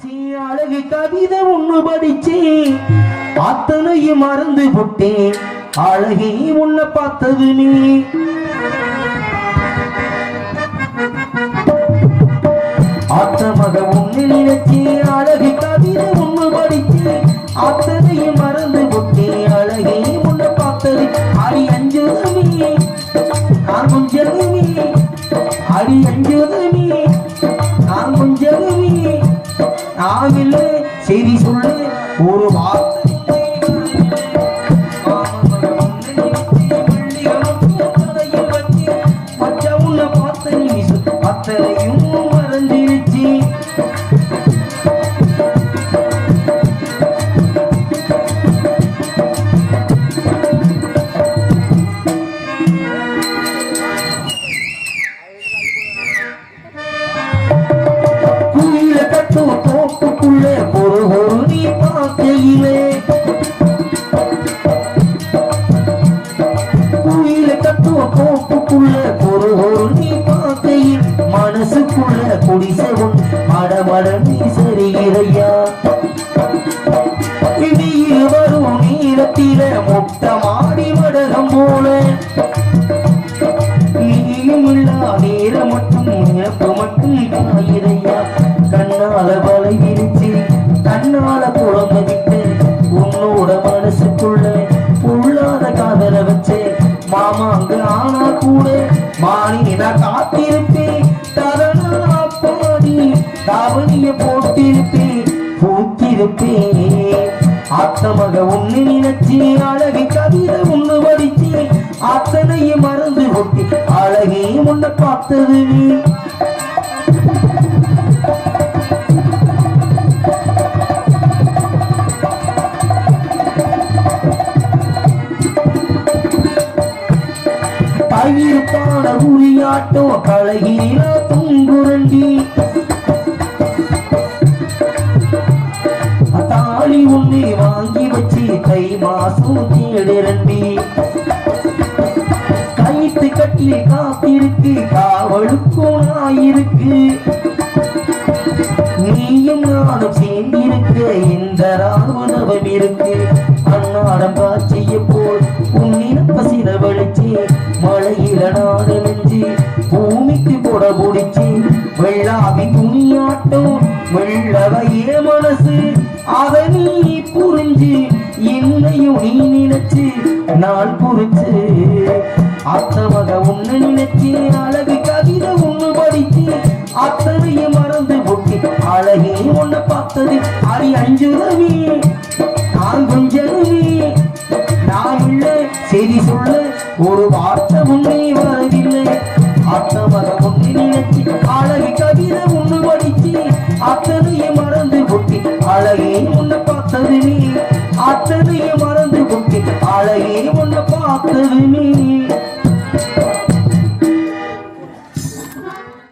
நினைச்சி அழகு கவிதை ஒண்ணு படிச்சு அத்தனையும் மறந்து போட்டேன் அழகே உன்னை பார்த்தது நீ. அத்த உன்னை நினைச்சி அழகு கவிதை ஒண்ணு படிச்சு அத்தனையும் மறந்து போட்டேன் அழகே உன்னை பார்த்தது அடி அஞ்சுதமி நான் அடி அஞ்சுதமி நான் செய்தி சொல்லு ஒரு வார்த்தை Oh, oh, குயில கட்டும் ஒரு ஒரு நீ பார்க்கையிலே. குயில கத்துவ தோப்புக்குள்ள ஒரு ஒரு நீ பார்க்கையில். மனசுக்குள்ள குடிசவும் மடமட நீ சரிகிறையா இடியில் வரும் நீளத்தில முட்டை மாடி வடகம் போல. நீளமில்லா இல்லா மட்டும் நினப்பு மட்டும் காயிரையா ஆனா கூட மாறி நான் காத்திருப்பேன். தரணா பாடி தாவணிய போட்டிருப்பேன். பூத்திருப்பேன். அத்தமக ஒண்ணு நினைச்சி அழகு கவிதை ஒண்ணு வடிச்சு அத்தனையும் மறந்து ஒட்டி அழகே உன்னை பார்த்தது நீ பயிர்ப்பான உரியாட்டம் கழகினா துங்குரண்டி தாலி ஒண்ணு வாங்கி வச்சு கை மாசம் தேடிரண்டி. கைத்து கட்டி காத்திருக்கு காவலுக்கும் நாயிருக்கு நீயும் நானும் சேர்ந்திருக்க இந்த ராவணவம் இருக்கு. அன்னாடம் காட்சிய வெள்ளாவி துணியாட்டும் வெள்ளவையே மனசு. அதை நீ புரிஞ்சு என்னையும் நீ நினைச்சு நான் புரிச்சு அத்தவக உன்னை நினைச்சு அழகு கவிதை ஒண்ணு படிச்சு அத்தனையும் மறந்து ஒட்டி அழகே உன்னை பார்த்தது அடி அஞ்சுதவி நான் கொஞ்சமே நான் இல்லை செய்தி சொல்ல ஒரு வார்த்தை முன்னே வரவில்லை. அத்தவக அத்தனைய மறந்து ஒட்டி அழகே உன்னை பார்த்தது நீ. அத்தனைய மறந்து ஒட்டி அழகே உன்னை பார்த்தது நீ.